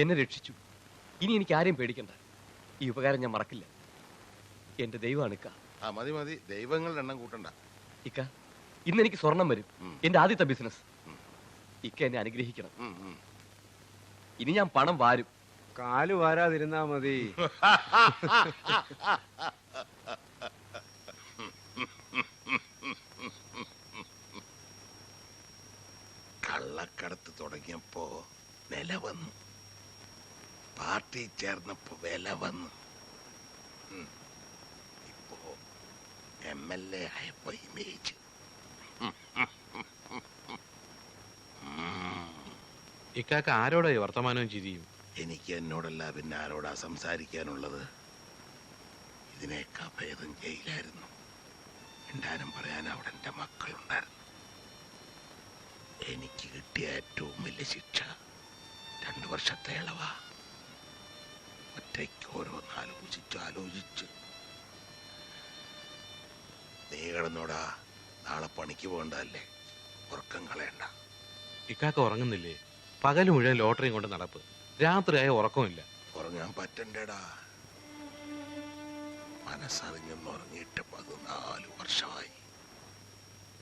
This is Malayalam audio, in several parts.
എന്നെ രക്ഷിച്ചു. ഇനി എനിക്ക് ആരെയും പേടിക്കണ്ട. ഈ ഉപകാരം ഞാൻ മറക്കില്ല. എന്റെ ദൈവമാണ് ഇക്ക. ആ മതി മതി. ദൈവങ്ങളുടെ എണ്ണം കൂട്ടണ്ട. ഇക്ക ഇന്ന് എനിക്ക് സ്വർണം വരും. ഉം. എന്റെ ആദ്യത്തെ ബിസിനസ്. ഇക്ക എന്നെ അനുഗ്രഹിക്കണം. ഉം, ഉം. ഇനി ഞാൻ പണം വാരും. കാൽ വാരാതിരുന്നാ മതി. കള്ളക്കടത്ത് തുടങ്ങിയപ്പോ നില വന്നു. പാർട്ടി ചേർന്നപ്പോ വില വന്നു. ഇപ്പോ എം എൽ എ ആയപ്പോ ഇമേജ്. ഇക്കാക്ക ആരോടാ ഈ വർത്തമാനവും ചിരിയും? എനിക്ക് എന്നോടല്ല പിന്നെ ആരോടാ സംസാരിക്കാനുള്ളത്? ഇതിനേക്കാ ഭേദം ജയിലായിരുന്നു. ഉണ്ടാനും പറയാൻ അവിടെ എന്റെ മക്കളുണ്ടായിരുന്നു. എനിക്ക് കിട്ടിയ ഏറ്റവും വലിയ ശിക്ഷ രണ്ടു വർഷത്തെ ഇളവാ. ഒറ്റയ്ക്ക് ഓരോന്ന് ആലോചിച്ച് ആലോചിച്ച്. നീ കിടന്നോടാ നാളെ പണിക്ക് പോകണ്ടല്ലേ ഉറക്കം കളയണ്ട. ഇക്കാക്ക ഉറങ്ങുന്നില്ലേ? പകൽ മുഴുവൻ ലോട്ടറിയും കൊണ്ട് നടപ്പ്. രാത്രിയായ ഉറക്കമില്ല ഉറങ്ങാൻ പറ്റണ്ടേടാ. മനസ്സറിഞ്ഞെന്ന് ഉറങ്ങിയിട്ട് പതിനാല് വർഷമായി.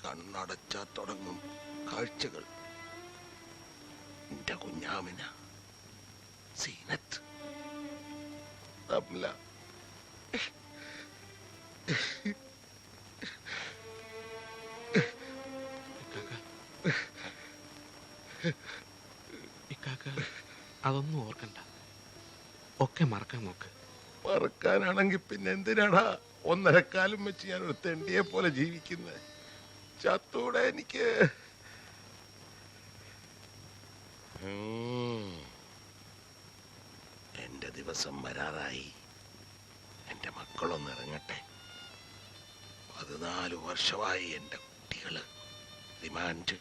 കണ്ണടച്ചാ തുടങ്ങും കാഴ്ചകൾ. എന്റെ കുഞ്ഞാമിന. സീനത്ത്. ഇക്കാക്ക. അതൊന്നും ഓർക്കണ്ട. ഒക്കെ മറക്കാൻ നോക്ക്. മറക്കാനാണെങ്കിൽ പിന്നെ എന്തിനാടാ? ഒന്നരക്കാലം വെച്ച് ഞാൻ ഒരു തെണ്ടിയെ പോലെ ജീവിക്കുന്നത് ചത്തൂടെ എനിക്ക് ഉം. എന്റെ ദിവസം വരാറായി എന്റെ മക്കളൊന്ന് ഇറങ്ങട്ടെ. പതിനാല് വർഷമായി എന്റെ കുട്ടികൾ റിമാൻഡ്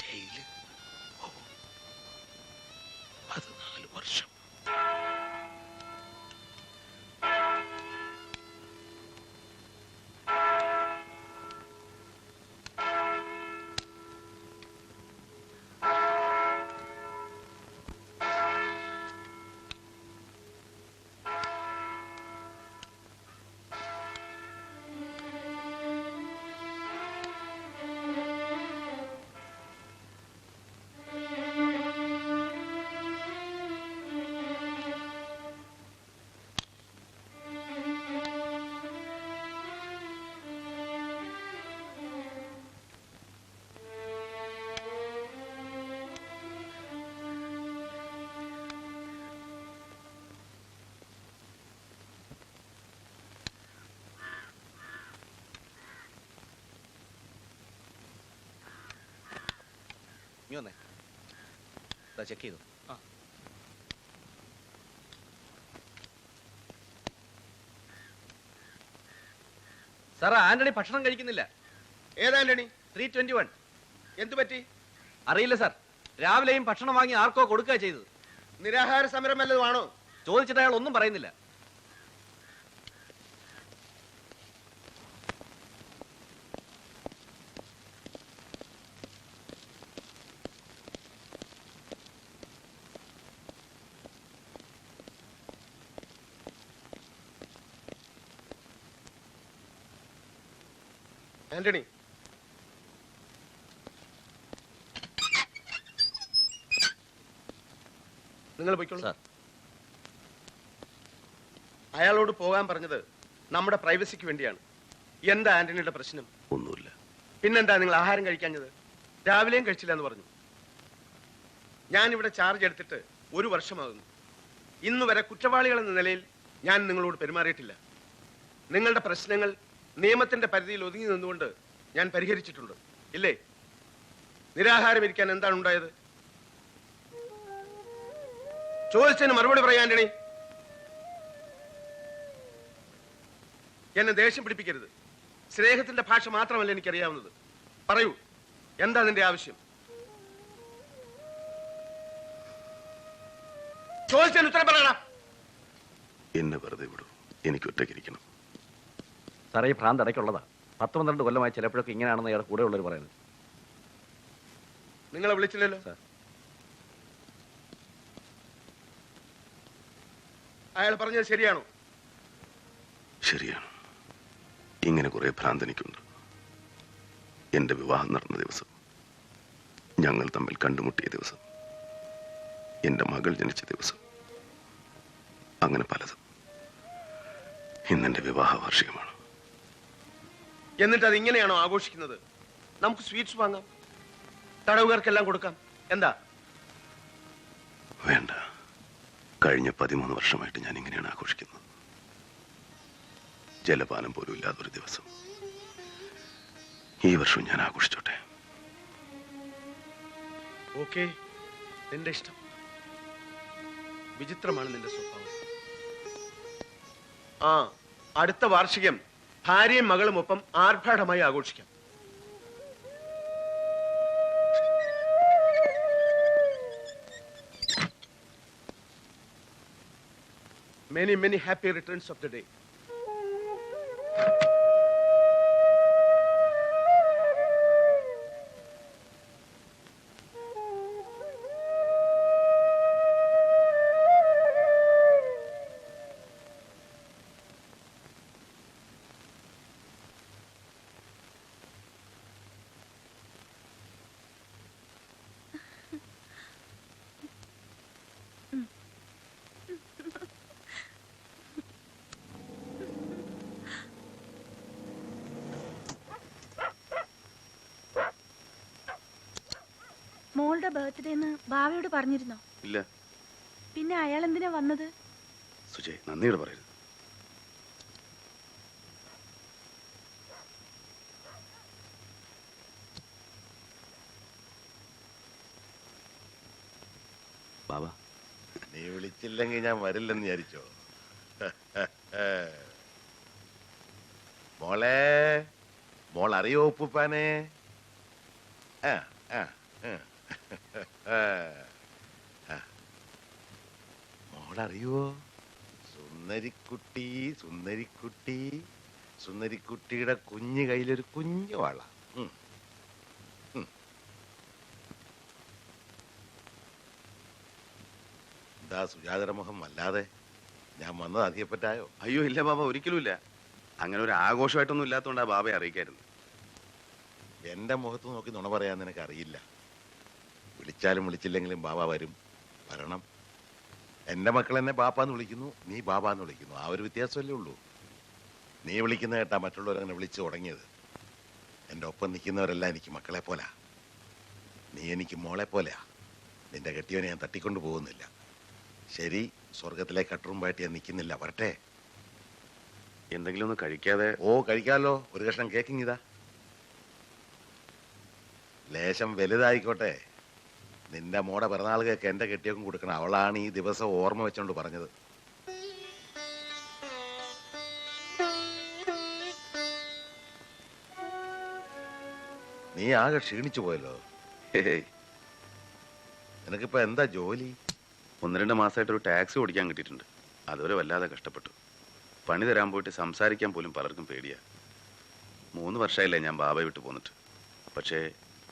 ജയിൽ പതിനാല് വർഷം. നീ വന്നേ ചെക്ക് ചെയ്തു സാർ ആന്റണി ഭക്ഷണം കഴിക്കുന്നില്ല. ഏതാണ്ടണി ത്രീ ട്വന്റി വൺ എന്തു പറ്റി? അറിയില്ല സാർ രാവിലെയും ഭക്ഷണം വാങ്ങി ആർക്കോ കൊടുക്കുക ചെയ്തത്. നിരാഹാര സമരം വല്ലതുമാണോ ചോദിച്ചിട്ട് അയാൾ ഒന്നും പറയുന്നില്ല. ആന്റണി. നിങ്ങൾ പോയിക്കോളൂ. സാർ. അയാളോട് പോകാൻ പറഞ്ഞത് നമ്മുടെ പ്രൈവസിക്ക് വേണ്ടിയാണ്. എന്താ ആന്റണിയുടെ പ്രശ്നം? ഒന്നുമില്ല. പിന്നെന്താ നിങ്ങൾ ആഹാരം കഴിക്കാഞ്ഞത്? രാവിലെയും കഴിച്ചില്ല എന്ന് പറഞ്ഞു. ഞാൻ ഇവിടെ ചാർജ് എടുത്തിട്ട് ഒരു വർഷമാകുന്നു. ഇന്നുവരെ കുറ്റവാളികൾ എന്ന നിലയിൽ ഞാൻ നിങ്ങളോട് പെരുമാറിയിട്ടില്ല. നിങ്ങളുടെ പ്രശ്നങ്ങൾ നിയമത്തിന്റെ പരിധിയിൽ ഒതുങ്ങി നിന്നുകൊണ്ട് ഞാൻ പരിഹരിച്ചിട്ടുണ്ട്. ഇല്ലേ? നിരാഹാരം ഇരിക്കാൻ എന്താണ് ഉണ്ടായത്? ചോദിച്ചതിന് മറുപടി പറയാൻ എന്നെ ദേഷ്യം പിടിപ്പിക്കരുത്. സ്നേഹത്തിന്റെ ഭാഷ മാത്രമല്ല എനിക്കറിയാവുന്നത്. പറയൂ എന്താ നിന്റെ ആവശ്യം? ചോദിച്ചതിന് ഉത്തരം പറയണ എന്നെ വെറുതെ വിടൂ. എനിക്ക് ഒറ്റയ്ക്കിരിക്കണം സാറേ ഈ ഭ്രാന്ത് ഇടയ്ക്കുള്ളതാ പത്ത് പന്ത്രണ്ട് കൊല്ലമായി ചിലപ്പോഴൊക്കെ ഇങ്ങനെയാണെന്ന് ഇയാൾ കൂടെ ഉള്ളവർ പറയുന്നത്. നിങ്ങളെ വിളിച്ചില്ലല്ലോ. അയാൾ പറഞ്ഞത് ശരിയാണോ? ശരിയാണ്. ഇങ്ങനെ കുറെ ഭ്രാന്ത് എനിക്കുണ്ട്. എന്റെ വിവാഹം നടന്ന ദിവസം ഞങ്ങൾ തമ്മിൽ കണ്ടുമുട്ടിയ ദിവസം എന്റെ മകൾ ജനിച്ച ദിവസം അങ്ങനെ പലതും. ഇന്നെന്റെ വിവാഹ വാർഷികമാണ് എന്നിട്ട് അത് ഇങ്ങനെയാണോ ആഘോഷിക്കുന്നത്? നമുക്ക് സ്വീറ്റ്സ് വാങ്ങാം. തടവുകാർക്കെല്ലാം കൊടുക്കാം. എന്താ? വേണ്ട. കഴിഞ്ഞ പതിമൂന്ന് വർഷമായിട്ട് ഞാൻ ഇങ്ങനെയാണ് ആഘോഷിക്കുന്നത്. ജലപാനം പോലും ഇല്ലാതൊരു ദിവസം. ഈ വർഷവും ഞാൻ ആഘോഷിച്ചോട്ടെ. ഓക്കെ. നിന്റെ ഇഷ്ടം. വിചിത്രമാണ് നിന്റെ സ്വഭാവം. ആ അടുത്ത വാർഷികം. ഭാര്യയും മകളും ഒപ്പം ആർഭാടമായി ആഘോഷിക്കാം many, many happy returns of the day മോളുടെ ബർത്ത്ഡേ എന്ന് ബാവയോട് പറഞ്ഞിരുന്നോ? ഇല്ല. പിന്നെ അയാൾ എന്തിനാ വന്നത്? സുജയ് നന്ദിയോട് പറയരുത്. ബാബ നീ വിളിച്ചില്ലെങ്കിൽ ഞാൻ വരില്ലെന്ന് വിചാരിച്ചോ? മോളെ മോൾ അറിയോ ഉപ്പുപ്പാനെ? ആ. ആ. മോളറിയോ സുന്ദരിക്കുട്ടി സുന്ദരിക്കുട്ടി. സുന്ദരിക്കുട്ടിയുടെ കുഞ്ഞു കയ്യിലൊരു കുഞ്ഞു വള. എന്താ സുജാതര മുഖം? അല്ലാതെ ഞാൻ വന്നത് അധികപ്പറ്റായോ അയ്യോ ഇല്ല ബാബ ഒരിക്കലും ഇല്ല. അങ്ങനെ ഒരു ആഘോഷമായിട്ടൊന്നും ഇല്ലാത്തതുകൊണ്ട് ആ ബാബയെ അറിയിക്കായിരുന്നു എന്റെ മുഖത്ത് നോക്കി നുണ പറയാൻ നിനക്ക് അറിയില്ല വിളിച്ചാലും വിളിച്ചില്ലെങ്കിലും ബാബ വരും. വരണം. എന്റെ മക്കൾ എന്നെ ബാപ്പാന്ന് വിളിക്കുന്നു നീ ബാബാന്ന് വിളിക്കുന്നു. ആ ഒരു വ്യത്യാസമല്ലേ ഉള്ളൂ. നീ വിളിക്കുന്ന കേട്ടാ മറ്റുള്ളവരങ്ങനെ വിളിച്ചു തുടങ്ങിയത്. എന്റെ ഒപ്പം നിൽക്കുന്നവരെല്ലാം എനിക്ക് മക്കളെ പോലാ. നീ എനിക്ക് മോളെ പോലെയാ നിന്റെ കെട്ടിയവനെ ഞാൻ തട്ടിക്കൊണ്ടു പോകുന്നില്ല. ശരി സ്വർഗത്തിലെ കട്ടുറുമ്പായിട്ട് ഞാൻ നിൽക്കുന്നില്ല. വരട്ടെ. എന്തെങ്കിലും ഒന്ന് കഴിക്കാതെ ഓ കഴിക്കാമല്ലോ ഒരു കഷ്ണം കേക്കിങ് ഇതാ. ലേശം വലുതായിക്കോട്ടെ. നിന്റെ മോടെ പിറന്നാൾ കേക്ക് എന്റെ കെട്ടിയൊക്കെ കൊടുക്കണം. അവളാണ് ഈ ദിവസം ഓർമ്മ വെച്ചോണ്ട് പറഞ്ഞത്. നീ ആകെ ക്ഷീണിച്ചു പോയല്ലോ. നിനക്കിപ്പോ എന്താ ജോലി? ഒന്ന് രണ്ട് മാസമായിട്ട് ഒരു ടാക്സി ഓടിക്കാൻ കിട്ടിയിട്ടുണ്ട്. അതുവരെ വല്ലാതെ കഷ്ടപ്പെട്ടു. പണി തരാൻ പോയിട്ട് സംസാരിക്കാൻ പോലും പലർക്കും പേടിയാ. മൂന്ന് വർഷമായില്ലേ ഞാൻ ബാബയെ വിട്ട് പോന്നിട്ട്. പക്ഷേ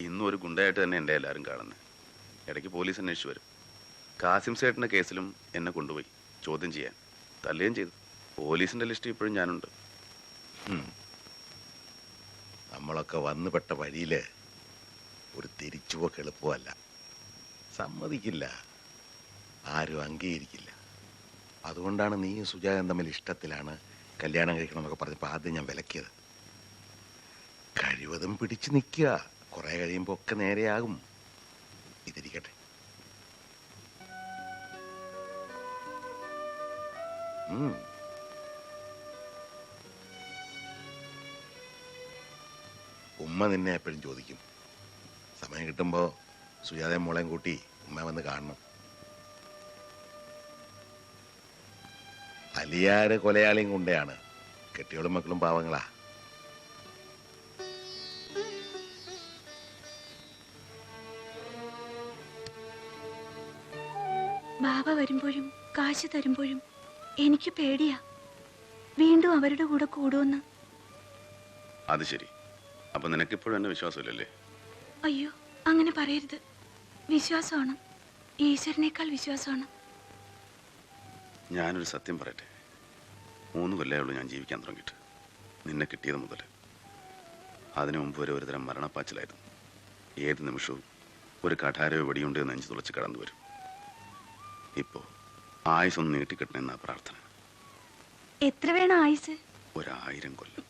ഇന്നും ഒരു ഗുണ്ടയായിട്ട് തന്നെ എന്റെ എല്ലാവരും കാണുന്നത് ഇടയ്ക്ക് പോലീസ് അന്വേഷിച്ചു വരും. കാസിം സേട്ടിന്റെ കേസിലും എന്നെ കൊണ്ടുപോയി ചോദ്യം ചെയ്യാൻ. തല്ലുകയും ചെയ്തു. പോലീസിന്റെ ലിസ്റ്റ് ഇപ്പോഴും ഞാനുണ്ട്. നമ്മളൊക്കെ വന്നുപെട്ട വഴിയിൽ ഒരു തിരിച്ചുപോക്ക് എളുപ്പമല്ല സമ്മതിക്കില്ല. ആരും അംഗീകരിക്കില്ല. അതുകൊണ്ടാണ് നീയും സുജാതൻ തമ്മിൽ ഇഷ്ടത്തിലാണ് കല്യാണം കഴിക്കണം എന്നൊക്കെ പറഞ്ഞപ്പോൾ ആദ്യം ഞാൻ വിലക്കിയത്. കഴിവതും പിടിച്ചു നിൽക്കുക. കുറേ കഴിയുമ്പോൾ ഒക്കെ നേരെയാകും. ഇതിരിക്കട്ടെ ഉമ്മ നിന്നെ എപ്പോഴും ചോദിക്കും. സമയം കിട്ടുമ്പോൾ സുജാതയും മോളെയും കൂട്ടി ഉമ്മ വന്ന് കാണണം. അലിയാര് കൊലയാളിയും കൊണ്ടയാണ് കെട്ടിയോളും മക്കളും പാവങ്ങളാ. ബാബ വരുമ്പോഴും കാശ് തരുമ്പോഴും എനിക്ക് പേടിയാ. വീണ്ടും അവരുടെ കൂടെ കൂടുമെന്ന് അത് ശരി. അപ്പൊ നിനക്കിപ്പോഴും എന്നെ വിശ്വാസമില്ലല്ലേ? അയ്യോ അങ്ങനെ പറയരുത്. വിശ്വാസമാണ്. ഈശ്വരനേക്കാൾ വിശ്വാസമാണ്. ഞാനൊരു സത്യം പറയട്ടെ. മൂന്ന് കൊല്ലമേ ഉള്ളൂ ഞാൻ ജീവിക്കാൻ തുടങ്ങിയിട്ട്. നിന്നെ കിട്ടിയത് മുതൽ. അതിനു മുമ്പ് വരെ ഒരുതരം മരണപ്പാച്ചിലായിരുന്നു. ഏത് നിമിഷവും ഒരു കഠാരയോ വെടിയുണ്ട് എന്ന് നെഞ്ചു തുളച്ച് കടന്നു വരും ഇപ്പോൾ ആയുസൊന്ന് നീട്ടിക്കിട്ടണമെന്നാ പ്രാർത്ഥന. എത്ര വേണം ആയുസ്? ഒരായിരം കൊല്ലം.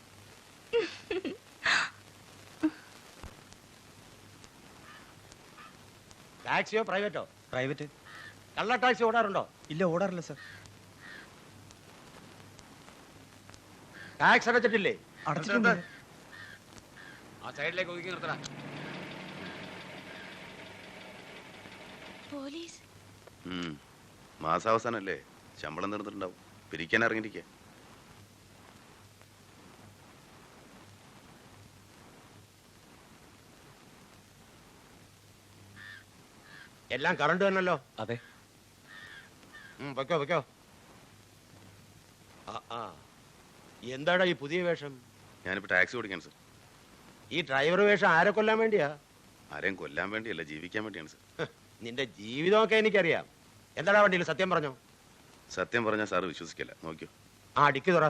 ടാക്സിയോ പ്രൈവറ്റോ? പ്രൈവറ്റ്. കള്ള ടാക്സി ഓടാറുണ്ടോ? ഇല്ല ഓടാറില്ല സർ. ടാക്സ് അടച്ചിട്ടില്ലേ? അടച്ചിട്ടുണ്ട്. ആ സൈഡിലേക്ക് ഒതുക്കി പോലീസ്. ഉം. മാസാവസാനല്ലേ? ശമ്പളം തീർന്നിട്ടുണ്ടാവും. പിരിക്കാൻ ഇറങ്ങിയിരിക്കുക എല്ലാം കറണ്ട് തന്നല്ലോ അതെ. വെക്കോ വെക്കോ. ആ ആ. എന്താടാ ഈ പുതിയ വേഷം? ഞാനിപ്പോ ടാക്സി ഓടിക്കാൻ സർ ഈ ഡ്രൈവർ വേഷം ആരെ കൊല്ലാൻ വേണ്ടിയാ? ആരെയും കൊല്ലാൻ വേണ്ടിയല്ല ജീവിക്കാൻ വേണ്ടിയാണ് സർ നിന്റെ ജീവിതമൊക്കെ എനിക്കറിയാം. എന്താടാ വണ്ടിയിൽ സത്യം പറഞ്ഞോ? സത്യം പറഞ്ഞാൽ സാറ് വിശ്വസിക്കില്ല. നോക്കിയോ. ആ അടിക്ക് തുറ.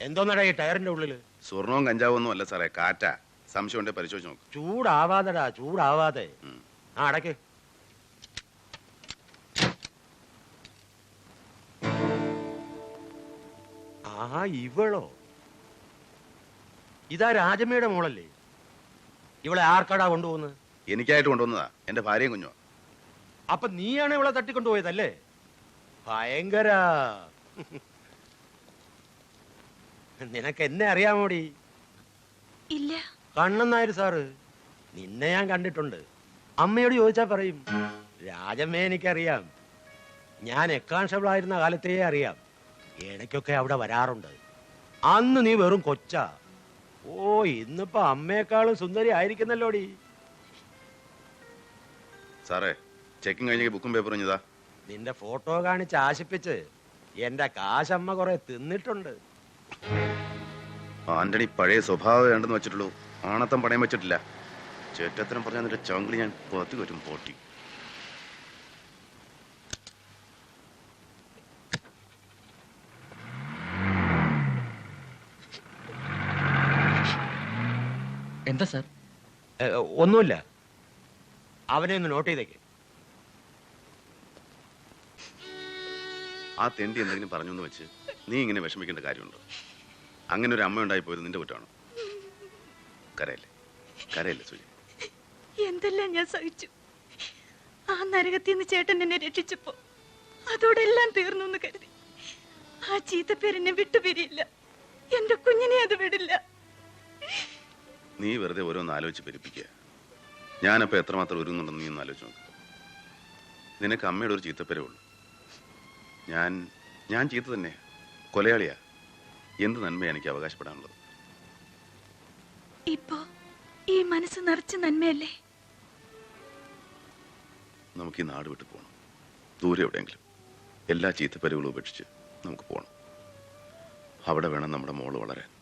എന്തോന്നടാ ഈ ടയറിന്റെ ഉള്ളിൽ? സ്വർണവും കഞ്ചാവും ഒന്നും അല്ല സാറേ കാറ്റാ. സംശയം ഉണ്ടെങ്കിൽ പരിശോധിച്ച് നോക്ക്. ചൂടാവാതെടാ ചൂടാവാതെ. ഉം. ആ അടക്ക്. ആ ഇവളോ? ഇതാ രാജമ്മയുടെ മോളല്ലേ? ഇവളെ ആർക്കടാ കൊണ്ടുപോകുന്നത്? എനിക്കായിട്ട് കൊണ്ടുവന്നതാ. എന്റെ ഭാര്യയും കുഞ്ഞോ അപ്പൊ നീയാണ് ഇവളെ തട്ടിക്കൊണ്ടുപോയതല്ലേ? ഭയങ്കര. നിനക്ക് എന്നെ അറിയാമോടി? ഇല്ല. കണ്ണൻ നായർ സാറ് നിന്നെ ഞാൻ കണ്ടിട്ടുണ്ട്. അമ്മയോട് ചോദിച്ചാ പറയും രാജമ്മയെ എനിക്കറിയാം. ഞാൻ എക്കാൺസ്റ്റബിൾ ആയിരുന്ന കാലത്തേ അറിയാം. ഇടയ്ക്കൊക്കെ അവിടെ വരാറുണ്ട്. അന്ന് നീ വെറും കൊച്ചാ. ഓ ഇന്നിപ്പോ അമ്മയെക്കാളും സുന്ദരി ആയിരിക്കുന്നല്ലോടി. സാറേ ചെക്കിങ് കഴിഞ്ഞ ബുക്കും പേപ്പറും ഇതാ നിന്റെ ഫോട്ടോ കാണിച്ച് ആശിപ്പിച്ച് എന്റെ കാശമ്മ കുറെ തിന്നിട്ടുണ്ട്. ആന്റണി പഴയ സ്വഭാവം വേണ്ടെന്ന് വെച്ചിട്ടുള്ളൂ. ആണത്തം പണയം വെച്ചിട്ടില്ല. ചേറ്റത്തരം പറഞ്ഞ നിന്റെ ചങ്കിളി ഞാൻ പുറത്തു വരും പോട്ടി. എന്താ സാർ? ഒന്നുമില്ല. അവനെ ഒന്ന് നോട്ട് ചെയ്തേക്ക്. ആ തെണ്ടി എന്തെങ്കിലും പറഞ്ഞു എന്ന് വെച്ച് നീ ഇങ്ങനെ വിഷമിക്കേണ്ട കാര്യമുണ്ടോ? അങ്ങനെ ഒരു അമ്മ ഉണ്ടായി പോയത് നിന്റെ കുറ്റമാണ്? കരയല്ലേ? കരയല്ലേ സുജി എന്തെല്ലാം ഞാൻ സഹിച്ചു? ആ നരകത്തിൽ നിന്ന് ചേട്ടൻ എന്നെ രക്ഷിച്ചപ്പോ അതോടെ എല്ലാം തീർന്നു എന്ന് കരുതി. ആ ചീത്തപ്പേരെന്നെ വിട്ടുപിരിയില്ല. എന്റെ കുഞ്ഞിനെ അത് വിടില്ല. നീ വെറുതെ ഓരോന്ന് ആലോചിച്ച് പെരുപ്പിക്കുക. ഞാനപ്പോൾ എത്രമാത്രം ഒരുങ്ങുന്നുണ്ടെന്ന് നീ ഒന്ന് ആലോചിച്ച് നോക്ക്. നിനക്ക് അമ്മയുടെ ഒരു ചീത്തപ്പരവുള്ളൂ ഞാൻ ഞാൻ ചീത്ത തന്നെ. കൊലയാളിയാ. എന്ത് നന്മയാണ് എനിക്ക് അവകാശപ്പെടാനുള്ളത്? ഇപ്പോ ഈ മനസ്സ് നിറച്ച് നന്മയല്ലേ? നമുക്ക് ഈ നാട് വിട്ട് പോകണം ദൂരെ എവിടെയെങ്കിലും എല്ലാ ചീത്തപ്പരവുകളും ഉപേക്ഷിച്ച് നമുക്ക് പോകണം അവിടെ വേണം നമ്മുടെ മോൾ വളരാൻ.